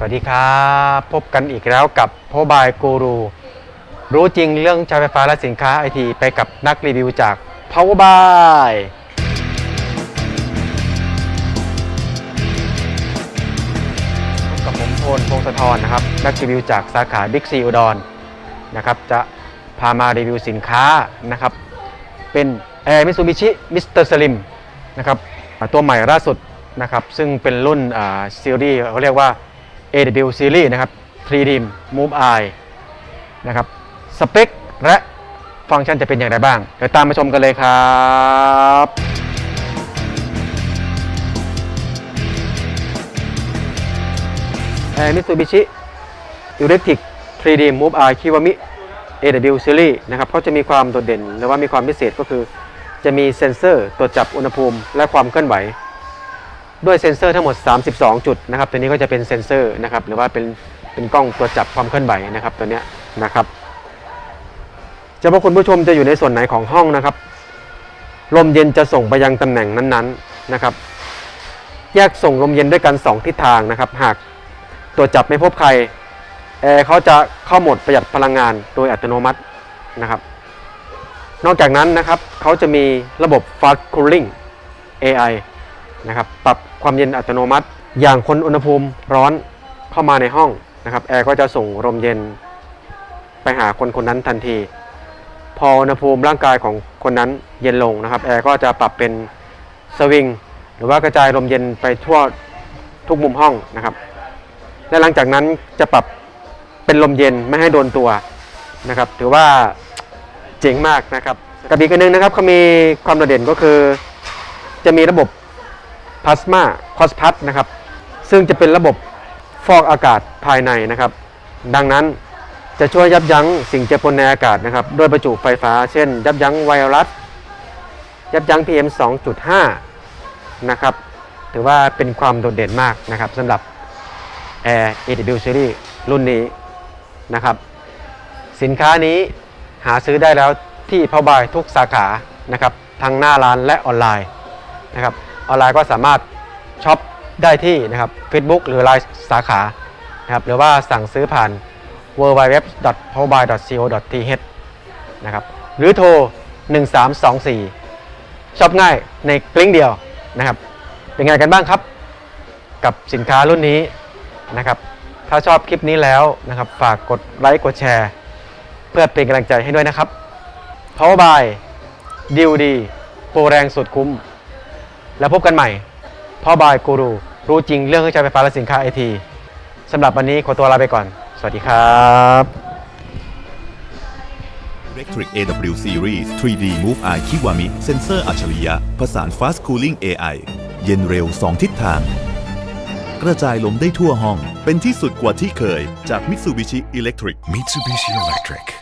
สวัสดีครับ พบกันอีกแล้วกับโพบายกูรูรู้จริงเรื่องใช้ไฟฟ้าและสินค้าไอทีไปกับนักรีวิวจาก Power by พบกับผมโทนพงศธรนะครับ นักรีวิวจากสาขาบิ๊กซีอุดรนะครับ จะพามารีวิวสินค้านะครับ เป็น Air Mitsubishi Mr. Slim นะครับตัวใหม่ล่าสุดนะครับ ซึ่งเป็นรุ่นอ่าซีรีส์เขาเรียกว่า AW Series นะครับ 3D Move Eye นะครับ สเปค และฟังก์ชันจะเป็นอย่างไรบ้าง เดี๋ยวตามมาชมกันเลยครับ Air Mitsubishi Electric 3D Move Eye Kiwami AW Series นะครับเขาจะมีความโดดเด่นหรือว่ามีความพิเศษก็คือ จะมีเซ็นเซอร์ตรวจจับอุณหภูมิและความเคลื่อนไหว ด้วยเซ็นเซอร์ทั้งหมด 32 จุดนะครับตัวนี้ก็จะเป็นเซ็นเซอร์นะครับหรือว่าเป็นเป็นกล้องตรวจจับความเคลื่อนไหวนะครับตัวเนี้ยนะครับจะว่าคุณผู้ชมจะอยู่ในส่วนไหนของห้องนะครับ ลมเย็นจะส่งไปยังตำแหน่งนั้นๆนะครับ แยกส่งลมเย็นด้วยกัน 2 ทิศทางนะครับ หากตรวจจับไม่พบใครแอร์เขาจะเข้าหมดประหยัดพลังงานโดยอัตโนมัตินะครับ นอกจากนั้นนะครับเขาจะมีระบบ fast cooling AI นะครับปรับความเย็นอัตโนมัติ อย่างคนอุณหภูมิร้อนเข้ามาในห้องนะครับแอร์ก็จะส่งลมเย็นไปหาคนคนนั้นทันที พออุณหภูมิร่างกายของคนนั้นเย็นลงนะครับแอร์ก็จะปรับเป็นสวิงหรือว่ากระจายลมเย็นไปทั่วทุกมุมห้องนะครับ และหลังจากนั้นจะปรับเป็นลมเย็นไม่ให้โดนตัวนะครับ ถือว่าเจ๋งมากนะครับกับอีกอันหนึงนะครับเขามีความโดดเด่นก็คือ จะมีระบบ ลาสมาคอสพัทนะครับ ซึ่งจะเป็นระบบฟอกอากาศภายในนะครับ ดังนั้นจะช่วยยับยั้งสิ่งเจือปนในอากาศนะครับด้วยประจุไฟฟ้า เช่น ยับยั้งไวรัส ยับยั้ง PM 2.5 นะครับ ถือว่าเป็นความโดดเด่นมากนะครับสำหรับ Air AW Series รุ่นนี้นะครับ สินค้านี้หาซื้อได้แล้วที่พอบายทุกสาขานะครับ ทั้งหน้าร้านและออนไลน์นะครับ ออนไลน์ก็สามารถช็อปได้ที่นะครับ Facebook หรือ Line สาขานะครับหรือว่าสั่งซื้อผ่าน w w w p o w b y c o t h นะครับหรือโทร 1324ช็อปง่ายในกลิ้งเดียวนะครับ เป็นไงกันบ้างครับ กับสินค้ารุ่นนี้นะครับ ถ้าชอบคลิปนี้แล้วนะครับ ฝากกดไลค์กดแชร์ เพื่อเป็นกำลังใจให้ด้วยนะครับ Power by ดิวดีโปรแรงสุดคุ้ม แล้วพบกันใหม่ Power by กูรูรู้จริงเรื่องเครื่องใช้ไฟฟ้าและสินค้าไอทีสำหรับวันนี้ขอตัวลาไปก่อน สวัสดีครับ Electric AW Series 3D Move Eye Kiwami เซนเซอร์อัจฉริยะผสาน Fast Cooling AI เย็นเร็ว 2 ทิศทาง กระจายลมได้ทั่วห้อง เป็นที่สุดกว่าที่เคยจาก Mitsubishi Electric Mitsubishi Electric.